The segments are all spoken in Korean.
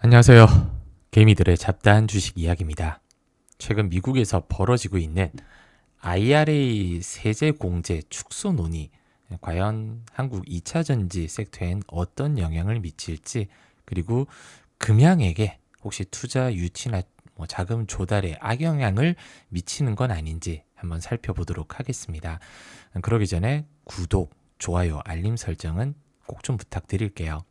안녕하세요. 개미들의 잡다한 주식 이야기입니다. 최근 미국에서 벌어지고 있는 IRA 세제 공제 축소 논의, 과연 한국 2차 전지 섹터엔 어떤 영향을 미칠지, 그리고 금양에게 혹시 투자 유치나 뭐 자금 조달에 악영향을 미치는 건 아닌지 한번 살펴보도록 하겠습니다. 그러기 전에 구독, 좋아요, 알림 설정은 꼭 좀 부탁드릴게요.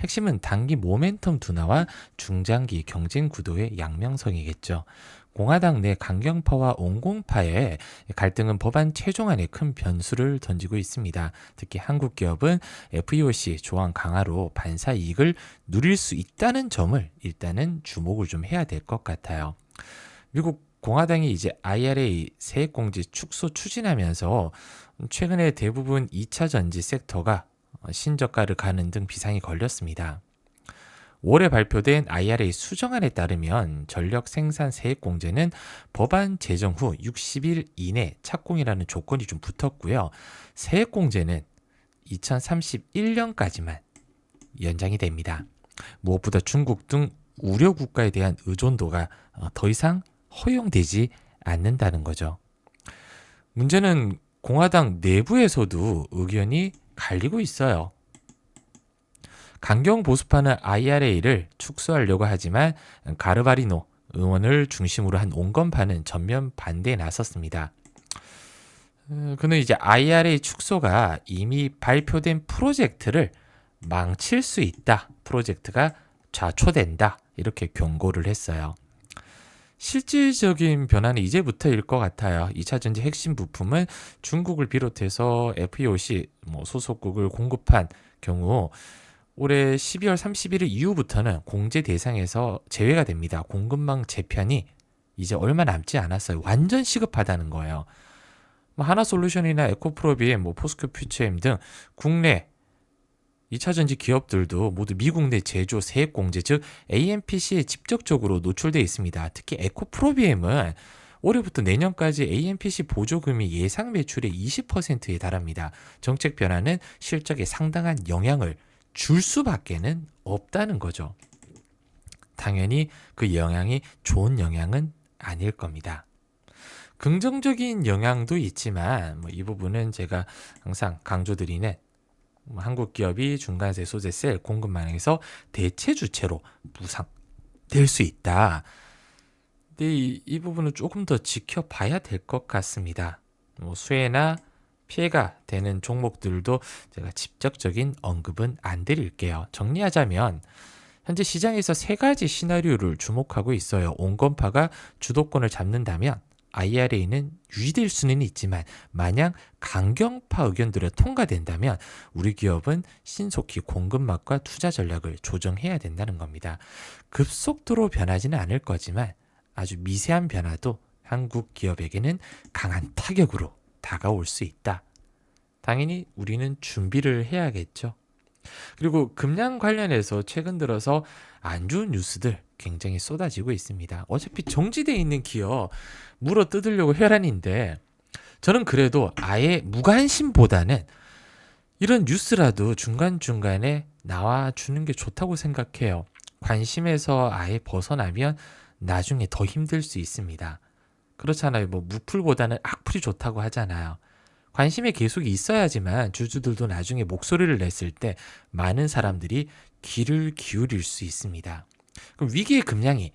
핵심은 단기 모멘텀 둔화와 중장기 경쟁 구도의 양명성이겠죠. 공화당 내 강경파와 온공파의 갈등은 법안 최종안에 큰 변수를 던지고 있습니다. 특히 한국 기업은 FEOC 조항 강화로 반사 이익을 누릴 수 있다는 점을 일단은 주목을 좀 해야 될 것 같아요. 미국 공화당이 이제 IRA 세액공제 축소 추진하면서 최근에 대부분 2차 전지 섹터가 신저가를 가는 등 비상이 걸렸습니다. 올해 발표된 IRA 수정안에 따르면 전력 생산 세액 공제는 법안 제정 후 60일 이내 착공이라는 조건이 좀 붙었고요. 세액 공제는 2031년까지만 연장이 됩니다. 무엇보다 중국 등 우려 국가에 대한 의존도가 어, 더 이상 허용되지 않는다는 거죠. 문제는 공화당 내부에서도 의견이 갈리고 있어요. 강경 보수파는 IRA를 축소하려고 하지만 가르바리노 의원을 중심으로 한 온건파는 전면 반대에 나섰습니다. 어, 그는 이제 IRA 축소가 이미 발표된 프로젝트를 망칠 수 있다. 프로젝트가 좌초된다. 이렇게 경고를 했어요. 실질적인 변화는 이제부터일 것 같아요. 2차 전지 핵심 부품은 중국을 비롯해서 FEOC 뭐 소속국을 공급한 경우 올해 12월 31일 이후부터는 공제 대상에서 제외가 됩니다. 공급망 재편이 이제 얼마 남지 않았어요. 완전 시급하다는 거예요. 뭐 하나솔루션이나 에코프로비엠, 뭐 포스코 퓨처엠 등 국내 2차 전지 기업들도 모두 미국 내 제조 세액 공제 즉 AMPC에 직접적으로 노출되어 있습니다. 특히 에코프로비엠은 올해부터 내년까지 AMPC 보조금이 예상 매출의 20%에 달합니다. 정책 변화는 실적에 상당한 영향을 줄 수밖에는 없다는 거죠. 당연히 그 영향이 좋은 영향은 아닐 겁니다. 긍정적인 영향도 있지만 뭐 이 부분은 제가 항상 강조드리는 뭐 한국 기업이 중간세 소재셀 공급망에서 대체 주체로 부상될 수 있다. 근데 이, 이 부분은 조금 더 지켜봐야 될 것 같습니다. 뭐 수혜나 피해가 되는 종목들도 제가 직접적인 언급은 안 드릴게요. 정리하자면 현재 시장에서 세 가지 시나리오를 주목하고 있어요. 온건파가 주도권을 잡는다면 IRA는 유지될 수는 있지만 만약 강경파 의견들이 통과된다면 우리 기업은 신속히 공급망과 투자 전략을 조정해야 된다는 겁니다. 급속도로 변하지는 않을 거지만 아주 미세한 변화도 한국 기업에게는 강한 타격으로 다가올 수 있다. 당연히 우리는 준비를 해야겠죠. 그리고 금량 관련해서 최근 들어서 안 좋은 뉴스들 굉장히 쏟아지고 있습니다. 어차피 정지되어 있는 기업 물어 뜯으려고 혈안인데 저는 그래도 아예 무관심보다는 이런 뉴스라도 중간중간에 나와 주는 게 좋다고 생각해요. 관심에서 아예 벗어나면 나중에 더 힘들 수 있습니다. 그렇잖아요. 뭐 무풀보다는 악플이 좋다고 하잖아요. 관심이 계속 있어야지만 주주들도 나중에 목소리를 냈을 때 많은 사람들이 귀를 기울일 수 있습니다. 그럼 위기의 금량이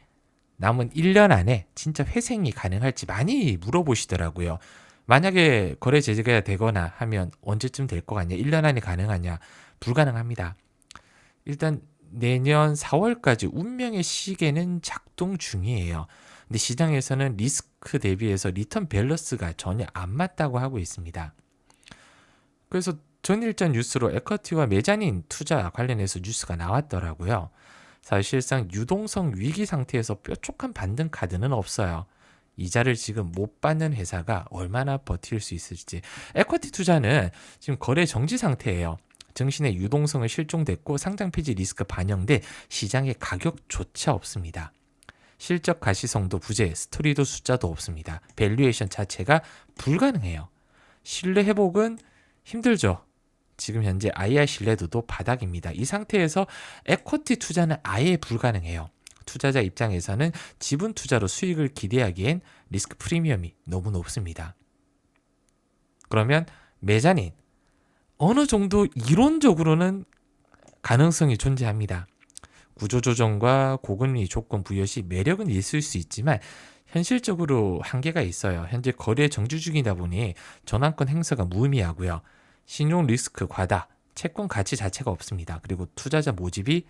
남은 1년 안에 진짜 회생이 가능할지 많이 물어보시더라고요. 만약에 거래 제재가 되거나 하면 언제쯤 될 것 같냐? 1년 안에 가능하냐? 불가능합니다. 일단 내년 4월까지 운명의 시계는 작동 중이에요. 근데 시장에서는 리스크 대비해서 리턴 밸런스가 전혀 안 맞다고 하고 있습니다. 그래서 전일전 뉴스로 에커티와 메자닌 투자 관련해서 뉴스가 나왔더라고요. 사실상 유동성 위기 상태에서 뾰족한 반등 카드는 없어요. 이자를 지금 못 받는 회사가 얼마나 버틸 수 있을지. 에쿼티 투자는 지금 거래 정지 상태예요. 증신의 유동성을 실종됐고 상장 폐지 리스크 반영돼 시장의 가격조차 없습니다. 실적 가시성도 부재, 스토리도 숫자도 없습니다. 밸류에이션 자체가 불가능해요. 신뢰 회복은 힘들죠. 지금 현재 IR 신뢰도도 바닥입니다. 이 상태에서 에코티 투자는 아예 불가능해요. 투자자 입장에서는 지분 투자로 수익을 기대하기엔 리스크 프리미엄이 너무 높습니다. 그러면 매자닌 어느 정도 이론적으로는 가능성이 존재합니다. 구조조정과 고금리 조건 부여 시 매력은 있을 수 있지만 현실적으로 한계가 있어요. 현재 거래 정주 중이다 보니 전환권 행사가 무의미하고요. 신용 리스크 과다, 채권 가치 자체가 없습니다. 그리고 투자자 모집이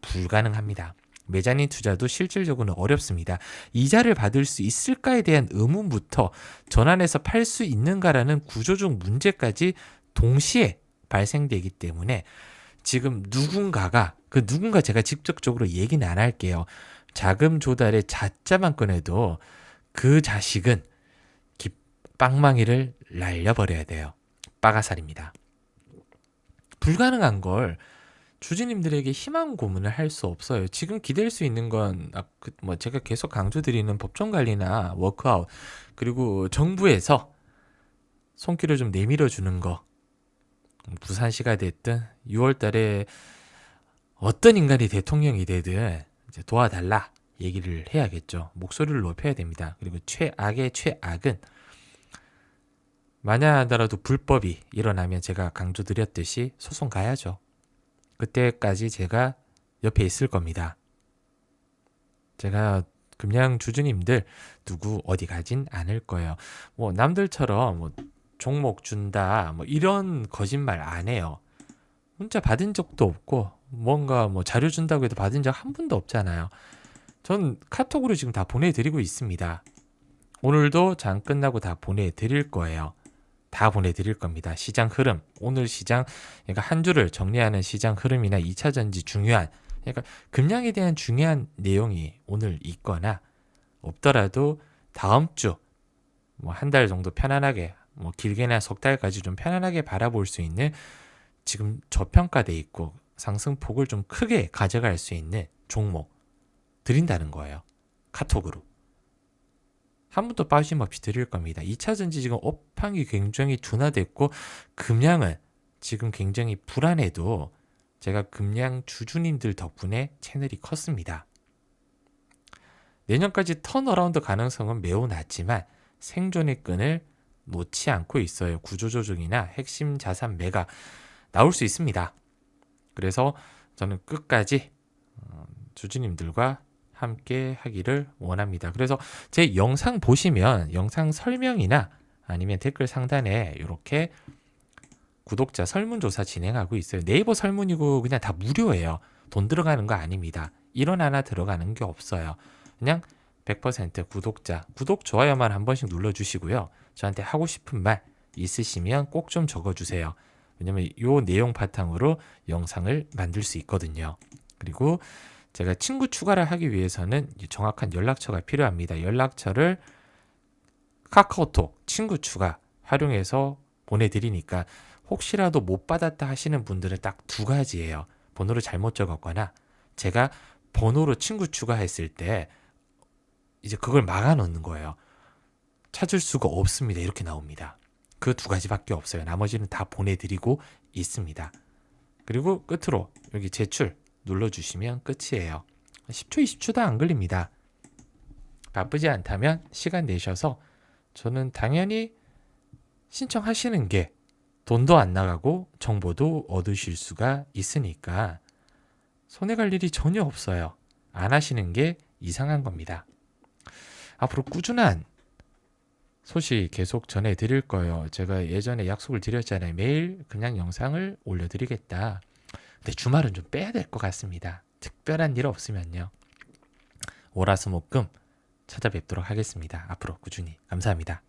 불가능합니다. 매자닌 투자도 실질적으로는 어렵습니다. 이자를 받을 수 있을까에 대한 의문부터 전환해서 팔 수 있는가라는 구조적 문제까지 동시에 발생되기 때문에 지금 누군가가 그 누군가 제가 직접적으로 얘기는 안 할게요. 자금 조달의 자자만 꺼내도 그 자식은 빵망이를 날려버려야 돼요. 빠가살입니다. 불가능한 걸 주주님들에게 희망 고문을 할 수 없어요. 지금 기댈 수 있는 아, 그 제가 계속 강조드리는 법정 관리나 워크아웃 그리고 정부에서 손길을 좀 내밀어 주는 거. 부산시가 됐든 6월 달에 어떤 인간이 대통령이 되든 도와달라 얘기를 해야겠죠. 목소리를 높여야 됩니다. 그리고 최악의 최악은 만약 하더라도 불법이 일어나면 제가 강조드렸듯이 소송 가야죠. 그때까지 제가 옆에 있을 겁니다. 제가 그냥 주주님들 누구 어디 가진 않을 거예요. 뭐 남들처럼 뭐 종목 준다 뭐 이런 거짓말 안 해요. 문자 받은 적도 없고 뭔가 뭐 자료 준다고 해도 받은 적 한 번도 없잖아요. 전 카톡으로 지금 다 보내드리고 있습니다. 오늘도 장 끝나고 다 보내드릴 거예요. 다 보내드릴 겁니다. 시장 흐름, 오늘 시장, 그러니까 한 주를 정리하는 시장 흐름이나 2차 전지 중요한, 그러니까 금량에 대한 중요한 내용이 오늘 있거나 없더라도 다음 주, 뭐 한 달 정도 편안하게, 뭐 길게나 석 달까지 좀 편안하게 바라볼 수 있는 지금 저평가돼 있고 상승폭을 좀 크게 가져갈 수 있는 종목 드린다는 거예요. 카톡으로. 한 번도 빠짐없이 드릴 겁니다. 2차 전지 지금 업황이 굉장히 둔화됐고 금량은 지금 굉장히 불안해도 제가 금량 주주님들 덕분에 채널이 컸습니다. 내년까지 턴어라운드 가능성은 매우 낮지만 생존의 끈을 놓지 않고 있어요. 구조조정이나 핵심 자산 매가 나올 수 있습니다. 그래서 저는 끝까지 어, 주주님들과 함께 하기를 원합니다. 그래서 제 영상 보시면 영상 설명이나 아니면 댓글 상단에 이렇게 구독자 설문조사 진행하고 있어요. 네이버 설문이고 그냥 다 무료예요. 돈 들어가는 거 아닙니다. 1원 하나 들어가는 게 없어요. 그냥 100% 구독자, 구독, 좋아요만 한 번씩 눌러주시고요. 저한테 하고 싶은 말 있으시면 꼭 좀 적어주세요. 왜냐면 이 내용 바탕으로 영상을 만들 수 있거든요. 그리고 제가 친구 추가를 하기 위해서는 정확한 연락처가 필요합니다. 연락처를 카카오톡 친구 추가 활용해서 보내드리니까 혹시라도 못 받았다 하시는 분들은 딱 두 가지예요. 번호를 잘못 적었거나 제가 번호로 친구 추가했을 때 이제 그걸 막아 놓는 거예요. 찾을 수가 없습니다. 이렇게 나옵니다. 그 두 가지밖에 없어요. 나머지는 다 보내드리고 있습니다. 그리고 끝으로 여기 제출 눌러주시면 끝이에요. 10초, 20초도 안 걸립니다. 바쁘지 않다면 시간 내셔서 저는 당연히 신청하시는 게 돈도 안 나가고 정보도 얻으실 수가 있으니까 손해 갈 일이 전혀 없어요. 안 하시는 게 이상한 겁니다. 앞으로 꾸준한 소식 계속 전해 드릴 거예요. 제가 예전에 약속을 드렸잖아요. 매일 그냥 영상을 올려드리겠다. 근데 주말은 좀 빼야 될 것 같습니다. 특별한 일 없으면요. 월화수목금 찾아뵙도록 하겠습니다. 앞으로 꾸준히 감사합니다.